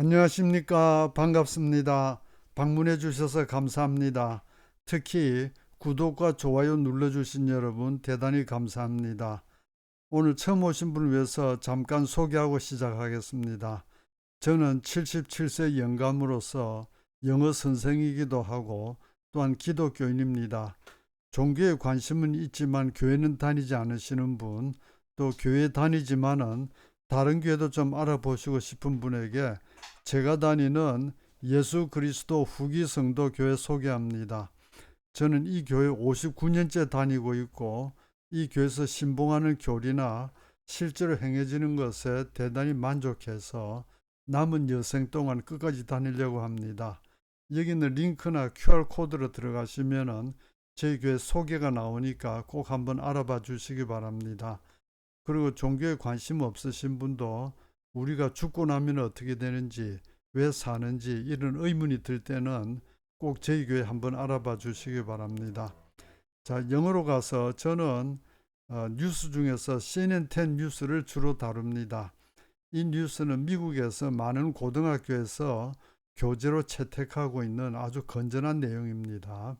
안녕하십니까. 반갑습니다. 방문해 주셔서 감사합니다. 특히 구독과 좋아요 눌러주신 여러분 대단히 감사합니다. 오늘 처음 오신 분을 위해서 잠깐 소개하고 시작하겠습니다. 저는 77세 영감으로서 영어 선생이기도 하고 또한 기독교인입니다. 종교에 관심은 있지만 교회는 다니지 않으시는 분, 또 교회 다니지만은 다른 교회도 좀 알아보시고 싶은 분에게 제가 다니는 예수 그리스도 후기 성도 교회 소개합니다. 저는 이 교회 59년째 다니고 있고 이 교회에서 신봉하는 교리나 실제로 행해지는 것에 대단히 만족해서 남은 여생 동안 끝까지 다니려고 합니다. 여기 있는 링크나 QR코드로 들어가시면은 저희 교회 소개가 나오니까 꼭 한번 알아봐 주시기 바랍니다. 그리고 종교에 관심 없으신 분도 우리가 죽고 나면 어떻게 되는지, 왜 사는지 이런 의문이 들 때는 꼭 저희 교회 한번 알아봐 주시기 바랍니다. 자, 영어로 가서 저는 어, 뉴스 중에서 CNN10 뉴스를 주로 다룹니다. 이 뉴스는 미국에서 많은 고등학교에서 교재로 채택하고 있는 아주 건전한 내용입니다.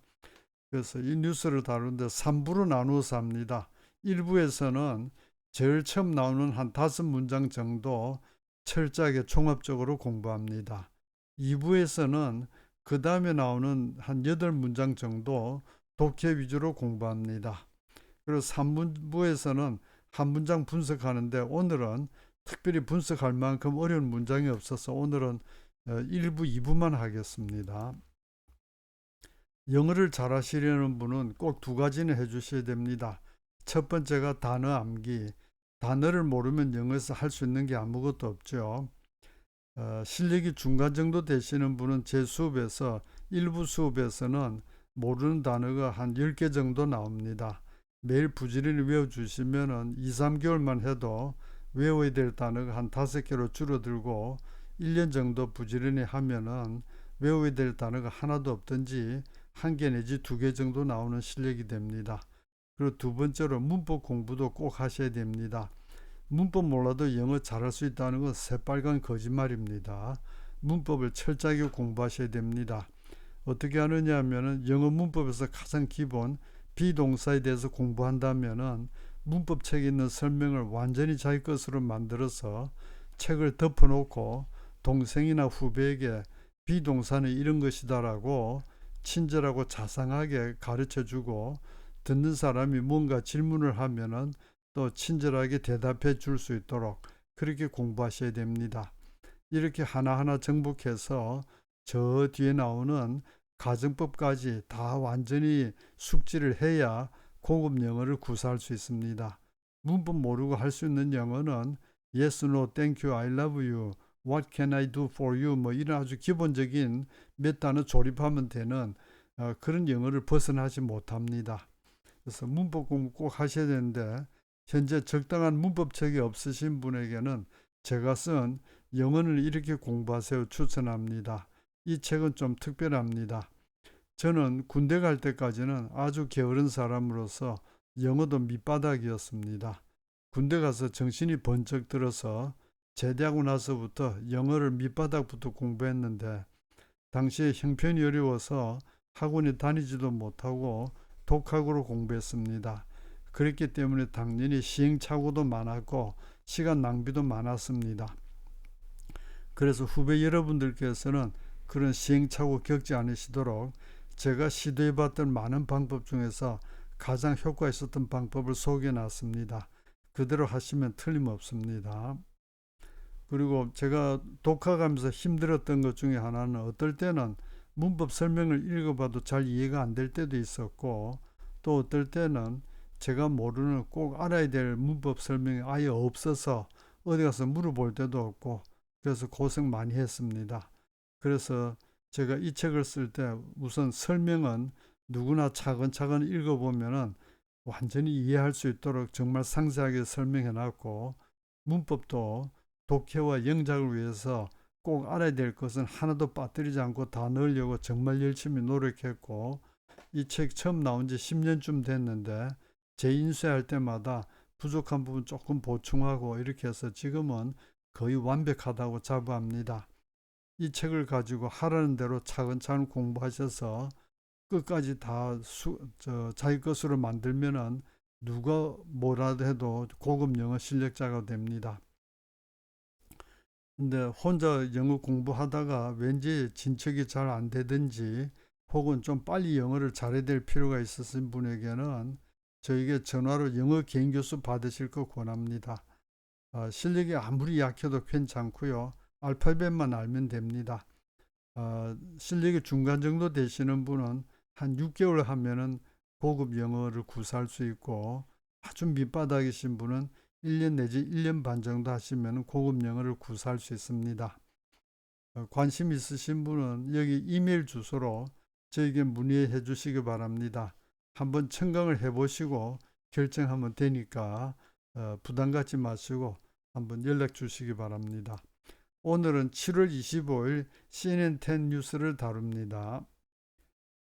그래서 이 뉴스를 다루는데 3부로 나누어서 합니다. 1부에서는 제일 처음 나오는 한 다섯 문장 정도 철저하게 종합적으로 공부합니다. 2부에서는 그 다음에 나오는 한 여덟 문장 정도 독해 위주로 공부합니다. 그리고 3부에서는 한 문장 분석하는데 오늘은 특별히 분석할 만큼 어려운 문장이 없어서 오늘은 1부, 어, 2부만 하겠습니다. 영어를 잘하시려는 분은 꼭 두 가지는 해주셔야 됩니다. 첫 번째가 단어 암기. 단어를 모르면 영어에서 할 수 있는 게 아무것도 없죠. 어, 실력이 중간 정도 되시는 분은 제 수업에서 일부 수업에서는 모르는 단어가 한 10개 정도 나옵니다. 매일 부지런히 외워주시면 2, 3개월만 해도 외워야 될 단어가 한 5개로 줄어들고 1년 정도 부지런히 하면은 외워야 될 단어가 하나도 없든지 한 개 내지 두 개 정도 나오는 실력이 됩니다. 그리고 두 번째로 문법 공부도 꼭 하셔야 됩니다. 문법 몰라도 영어 잘할 수 있다는 건 새빨간 거짓말입니다. 문법을 철저하게 공부하셔야 됩니다. 어떻게 하느냐 하면은 영어 문법에서 가장 기본 비동사에 대해서 공부한다면은 문법 책에 있는 설명을 완전히 자기 것으로 만들어서 책을 덮어놓고 동생이나 후배에게 비동사는 이런 것이다라고 친절하고 자상하게 가르쳐 주고 듣는 사람이 뭔가 질문을 하면은 또 친절하게 대답해 줄 수 있도록 그렇게 공부하셔야 됩니다. 이렇게 하나하나 정복해서 저 뒤에 나오는 가정법까지 다 완전히 숙지를 해야 고급 영어를 구사할 수 있습니다. 문법 모르고 할 수 있는 영어는 yes, no, thank you, I love you, what can I do for you 뭐 이런 아주 기본적인 몇 단어 조립하면 되는 어, 그런 영어를 벗어나지 못합니다. 그래서 문법 공부 꼭 하셔야 되는데 현재 적당한 문법책이 없으신 분에게는 제가 쓴 영어를 이렇게 공부하세요 추천합니다. 이 책은 좀 특별합니다. 저는 군대 갈 때까지는 아주 게으른 사람으로서 영어도 밑바닥이었습니다. 군대 가서 정신이 번쩍 들어서 제대하고 나서부터 영어를 밑바닥부터 공부했는데 당시에 형편이 어려워서 학원에 다니지도 못하고 독학으로 공부했습니다. 그렇기 때문에 당연히 시행착오도 많았고 시간 낭비도 많았습니다. 그래서 후배 여러분들께서는 그런 시행착오 겪지 않으시도록 제가 시도해 봤던 많은 방법 중에서 가장 효과 있었던 방법을 소개해 놨습니다. 그대로 하시면 틀림없습니다. 그리고 제가 독학하면서 힘들었던 것 중에 하나는 어떨 때는 문법 설명을 읽어봐도 잘 이해가 안 될 때도 있었고 또 어떨 때는 제가 모르는 꼭 알아야 될 문법 설명이 아예 없어서 어디 가서 물어볼 때도 없고 그래서 고생 많이 했습니다. 그래서 제가 이 책을 쓸 때 우선 설명은 누구나 차근차근 읽어보면은 완전히 이해할 수 있도록 정말 상세하게 설명해 놨고 문법도 독해와 영작을 위해서 꼭 알아야 될 것은 하나도 빠뜨리지 않고 다 넣으려고 정말 열심히 노력했고 이 책 처음 나온 지 10년쯤 됐는데 재인쇄할 때마다 부족한 부분 조금 보충하고 이렇게 해서 지금은 거의 완벽하다고 자부합니다. 이 책을 가지고 하라는 대로 차근차근 공부하셔서 끝까지 다 수, 저, 자기 것으로 만들면은 누가 뭐라도 해도 고급 영어 실력자가 됩니다. 근데 혼자 영어 공부하다가 왠지 진척이 잘 안 되든지 혹은 좀 빨리 영어를 잘해야 될 필요가 있으신 분에게는 저에게 전화로 영어 개인 교수 받으실 거 권합니다. 어, 실력이 아무리 약해도 괜찮고요. 알파벳만 알면 됩니다. 어, 실력이 중간 정도 되시는 분은 한 6개월 하면은 고급 영어를 구사할 수 있고 아주 밑바닥이신 분은 1년 내지 1년 반 정도 하시면 고급 영어를 구사할 수 있습니다. 어, 관심 있으신 분은 여기 이메일 주소로 저에게 문의해 주시기 바랍니다. 한번 청강을 해보시고 결정하면 되니까 어, 부담 갖지 마시고 한번 연락 주시기 바랍니다. 오늘은 7월 25일 CNN10 뉴스를 다룹니다.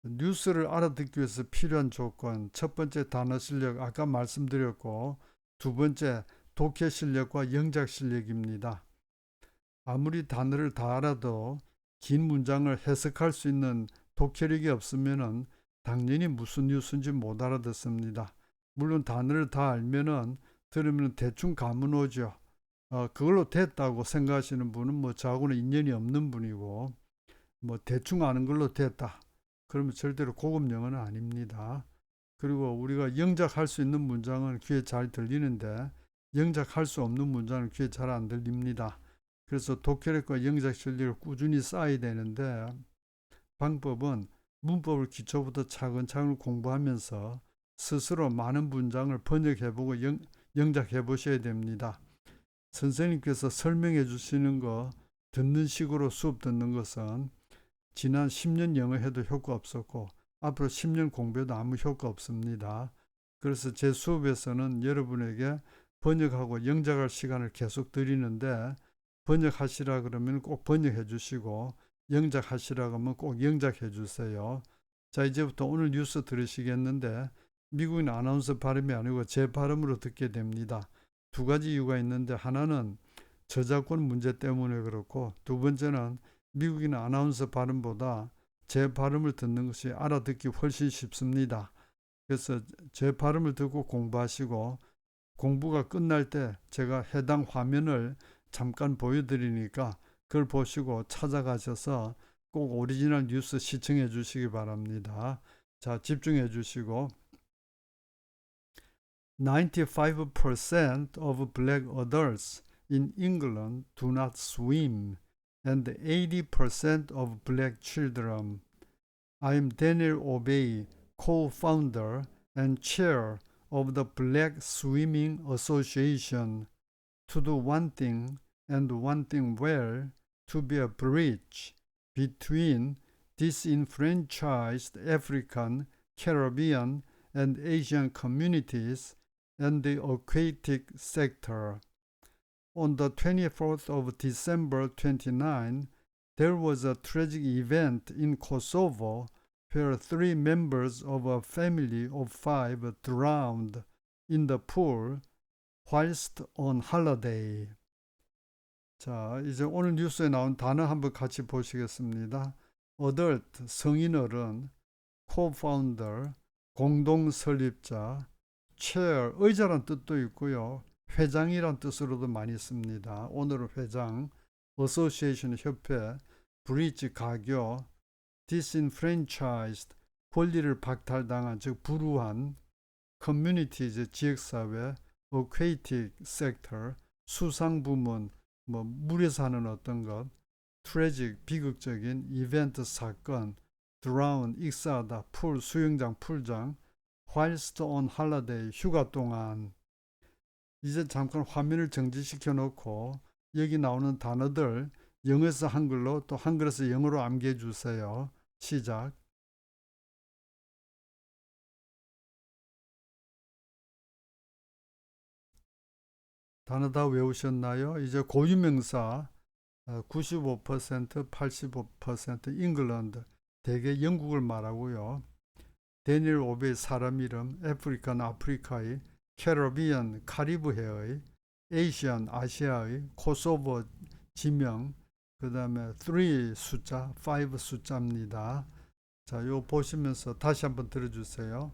뉴스를 알아듣기 위해서 필요한 조건 첫 번째 단어 실력 아까 말씀드렸고 두 번째 독해 실력과 영작 실력입니다. 아무리 단어를 다 알아도 긴 문장을 해석할 수 있는 독해력이 없으면은 당연히 무슨 뉴스인지 못 알아듣습니다. 물론 단어를 다 알면은 들으면 대충 감은 오죠. 어, 그걸로 됐다고 생각하시는 분은 뭐 저하고는 인연이 없는 분이고 뭐 대충 아는 걸로 됐다. 그러면 절대로 고급 영어는 아닙니다. 그리고 우리가 영작할 수 있는 문장은 귀에 잘 들리는데 영작할 수 없는 문장은 귀에 잘 안 들립니다. 그래서 독해력과 영작 실력을 꾸준히 쌓아야 되는데 방법은 문법을 기초부터 차근차근 공부하면서 스스로 많은 문장을 번역해보고 영, 영작해 보셔야 됩니다. 선생님께서 설명해 주시는 거 듣는 식으로 수업 듣는 것은 지난 10년 영어 해도 효과 없었고 앞으로 10년 공부해도 아무 효과 없습니다. 그래서 제 수업에서는 여러분에게 번역하고 영작할 시간을 계속 드리는데 번역하시라 그러면 꼭 번역해 주시고 영작하시라 그러면 꼭 영작해 주세요. 자 이제부터 오늘 뉴스 들으시겠는데 미국인 아나운서 발음이 아니고 제 발음으로 듣게 됩니다. 두 가지 이유가 있는데 하나는 저작권 문제 때문에 그렇고 두 번째는 미국인 아나운서 발음보다 제 발음을 듣는 것이 알아듣기 훨씬 쉽습니다. 그래서 제 발음을 듣고 공부하시고 공부가 끝날 때 제가 해당 화면을 잠깐 보여드리니까 그걸 보시고 찾아가셔서 꼭 오리지널 뉴스 시청해 주시기 바랍니다. 자, 집중해 주시고 95% of black adults in England do not swim and 80% of black children. I am Daniel Obey, co-founder and chair of the Black Swimming Association. To do one thing and one thing well, to be a bridge between disenfranchised African, Caribbean, and Asian communities and the aquatic sector. On the 24th of December 29, there was a tragic event in Kosovo where three members of a family of five drowned in the pool whilst on holiday. 자, 이제 오늘 뉴스에 나온 단어 한번 같이 보시겠습니다. adult, 성인어른, co-founder, 공동 설립자, chair, 의자란 뜻도 있고요. 회장이란 뜻으로도 많이 씁니다. 오늘은 회장, association 협회, 브릿지 가교, disenfranchised, 권리를 박탈당한 즉 불우한, community 지역사회, aquatic sector, 수상 부문, 뭐 물에서 하는 어떤 것, 트래직 비극적인 이벤트 사건, 드라운 익사하다, 풀 수영장 풀장, whilst on holiday 휴가 동안 이제 잠깐 화면을 정지시켜 놓고 여기 나오는 단어들 영어에서 한글로 또 한글에서 영어로 암기해 주세요. 시작. 단어 다 외우셨나요? 이제 고유명사 95% 85% 잉글랜드 대개 영국을 말하고요. 데니엘 오베이 사람 이름 애프리칸 아프리카의 캐러비안 카리브해의 에이시안 아시아의 코소보 지명 그 다음에 3 숫자, 5 숫자입니다. 자, 요 보시면서 다시 한번 들어주세요.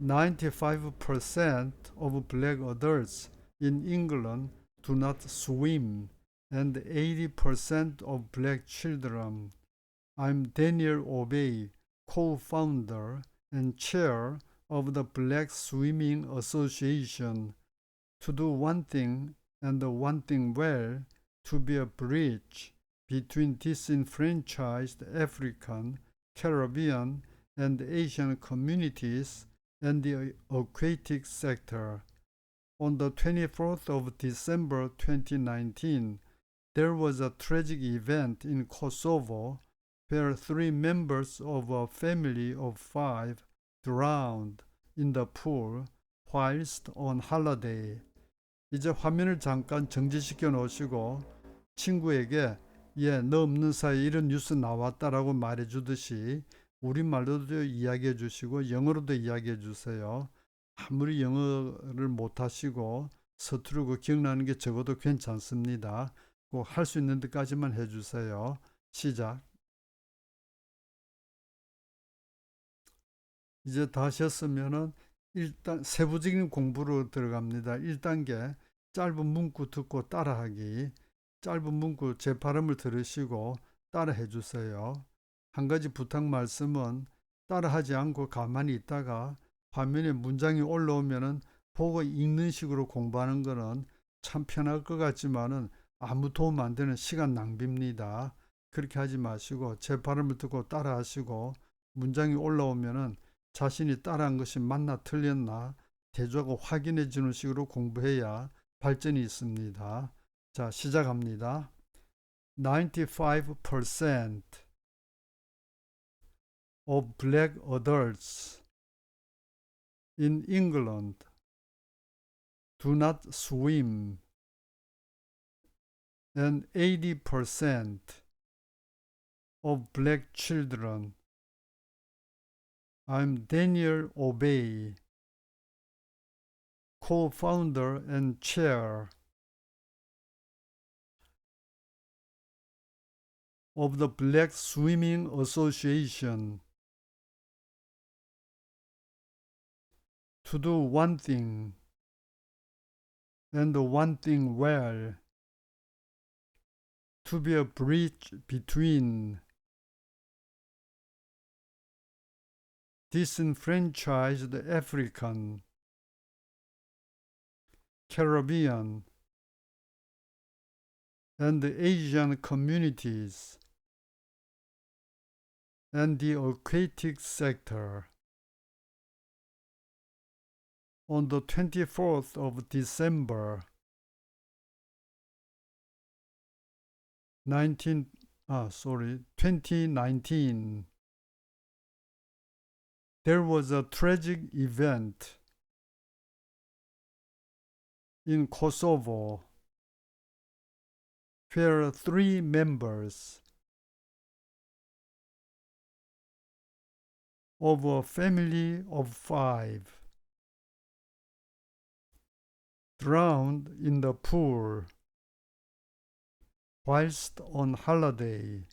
95% of black adults in England do not swim, and 80% of black children. I'm Daniel Obey, co-founder and chair of the Black Swimming Association. To do one thing and one thing well, to be a bridge between disenfranchised African, Caribbean, and Asian communities and the aquatic sector. On the 24th of December 2019, there was a tragic event in Kosovo where three members of a family of five drowned in the pool whilst on holiday. 이제 화면을 잠깐 정지시켜 놓으시고 친구에게 예, 너 없는 사이에 이런 뉴스 나왔다라고 말해 주듯이 우리말로도 이야기해 주시고 영어로도 이야기해 주세요. 아무리 영어를 못 하시고 서투르고 기억나는 게 적어도 괜찮습니다. 꼭 할 수 있는 데까지만 해 주세요. 시작. 이제 다 하셨으면은 일단 세부적인 공부로 들어갑니다. 1단계 짧은 문구 듣고 따라하기. 짧은 문구 제 발음을 들으시고 따라해 주세요. 한 가지 부탁 말씀은 따라하지 않고 가만히 있다가 화면에 문장이 올라오면은 보고 읽는 식으로 공부하는 거는 참 편할 것 같지만은 아무 도움 안 되는 시간 낭비입니다. 그렇게 하지 마시고 제 발음을 듣고 따라하시고 문장이 올라오면은 자신이 따라한 것이 맞나 틀렸나 대조하고 확인해 주는 식으로 공부해야 발전이 있습니다. 자, 시작합니다. 95% of black adults in England do not swim and 80% of black children I'm Daniel Obey, co founder and chair. Of the Black Swimming Association. To do one thing. And the one thing well, to be a bridge between disenfranchised African, Caribbean, and Asian communities, and the aquatic sector. On the 24th of December 19 ah sorry 2019 there was a tragic event in Kosovo where three members of a family of five drowned in the pool whilst on holiday.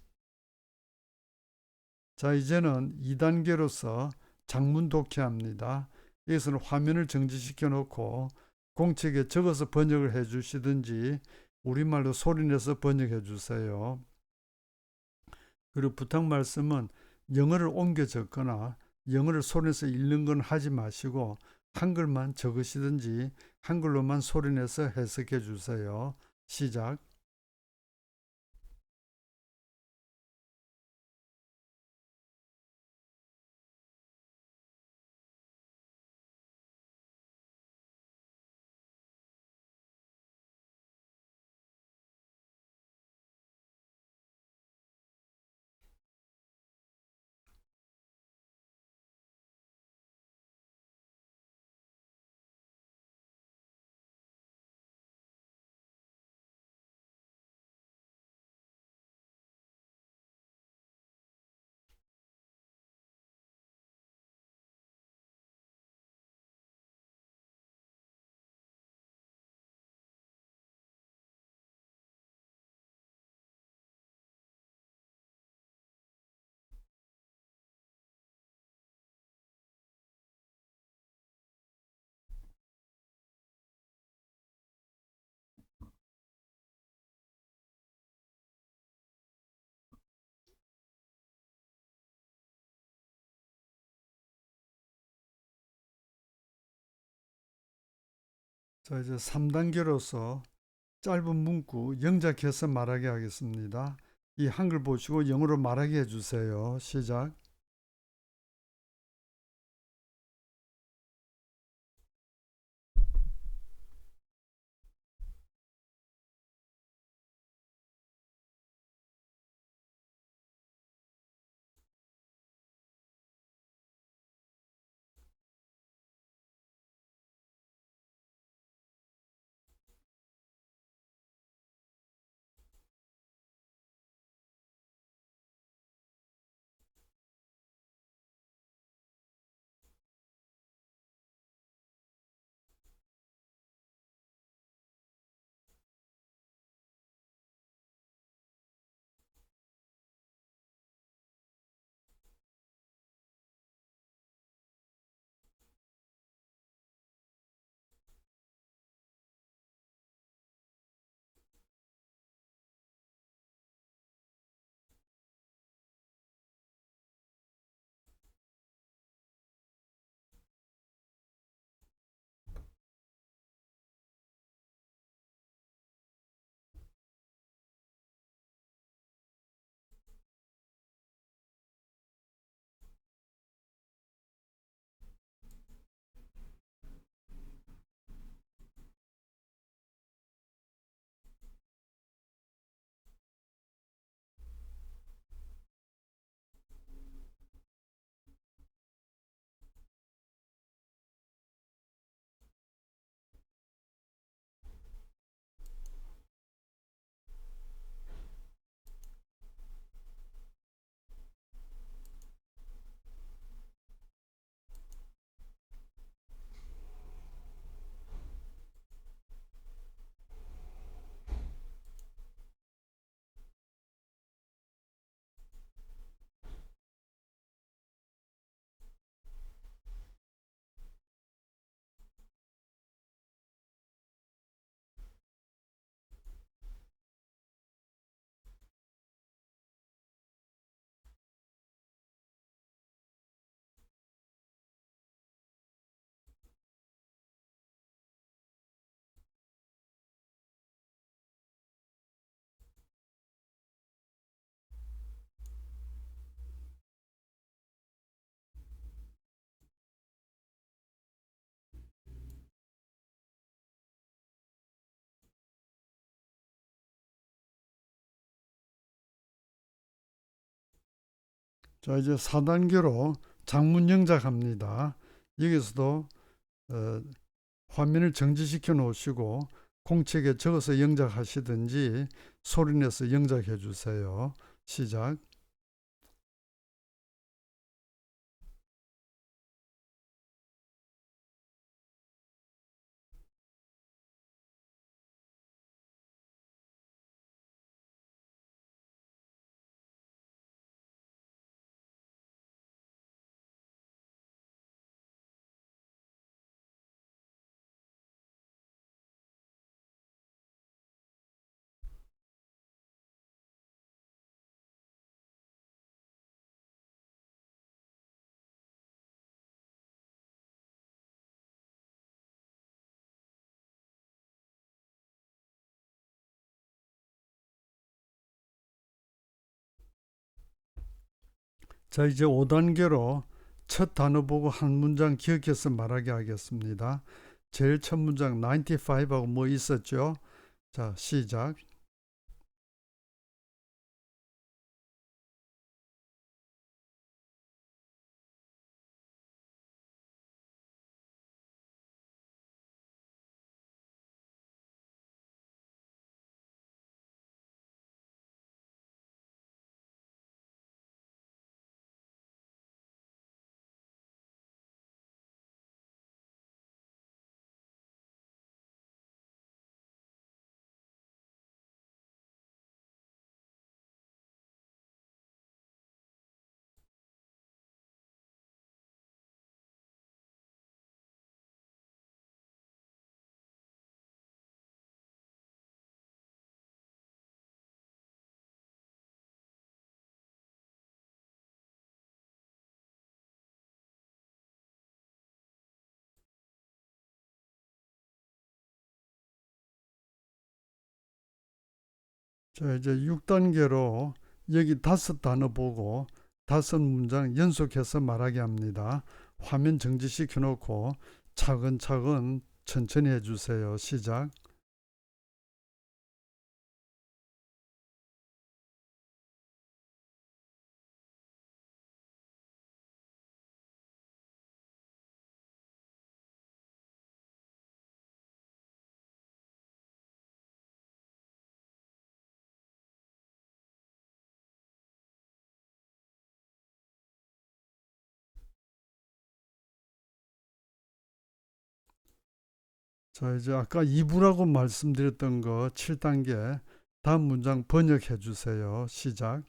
자, 이제는 2단계로서 장문 독해합니다. 여기서는 화면을 정지시켜 놓고 공책에 적어서 번역을 해 주시든지 우리말로 소리내서 번역해 주세요. 그리고 부탁 말씀은 영어를 옮겨 적거나 영어를 소리내서 읽는 건 하지 마시고 한글만 적으시든지 한글로만 소리내서 해석해 주세요. 시작. 자, 이제 3단계로서 짧은 문구 영작해서 말하게 하겠습니다. 이 한글 보시고 영어로 말하게 해주세요. 시작. 자, 이제 4단계로 장문 영작합니다. 여기서도 어, 화면을 정지시켜 놓으시고 공책에 적어서 영작하시든지 소리내서 영작해 주세요. 시작. 자, 이제 5단계로 첫 단어 보고 한 문장 기억해서 말하게 하겠습니다. 제일 첫 문장 95하고 뭐 있었죠? 자, 시작. 자, 이제 6단계로 여기 다섯 단어 보고 다섯 문장 연속해서 말하게 합니다. 화면 정지시켜 놓고 차근차근 천천히 해주세요. 시작. 자, 이제 아까 2부라고 말씀드렸던 거 7단계 다음 문장 번역해 주세요. 시작.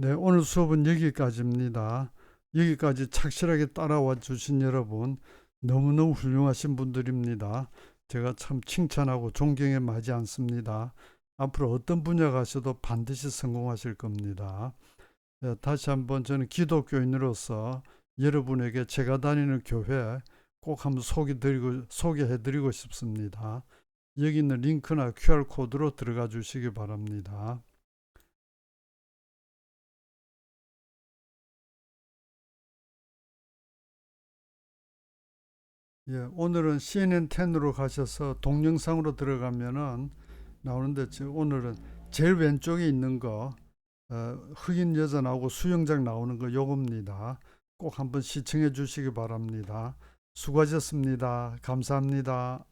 네, 오늘 수업은 여기까지입니다. 여기까지 착실하게 따라와 주신 여러분 너무너무 훌륭하신 분들입니다. 제가 참 칭찬하고 존경에 마지 않습니다. 앞으로 어떤 분야 가셔도 반드시 성공하실 겁니다. 네, 다시 한번 저는 기독교인으로서 여러분에게 제가 다니는 교회 꼭 한번 소개드리고, 소개해드리고 싶습니다. 여기 있는 링크나 QR코드로 들어가 주시기 바랍니다. 예, 오늘은 CNN10으로 가셔서 동영상으로 들어가면은 나오는데 지- 오늘은 제일 왼쪽에 있는 거 어, 흑인 여자 나오고 수영장 나오는 거 요겁니다. 꼭 한번 시청해 주시기 바랍니다. 수고하셨습니다. 감사합니다.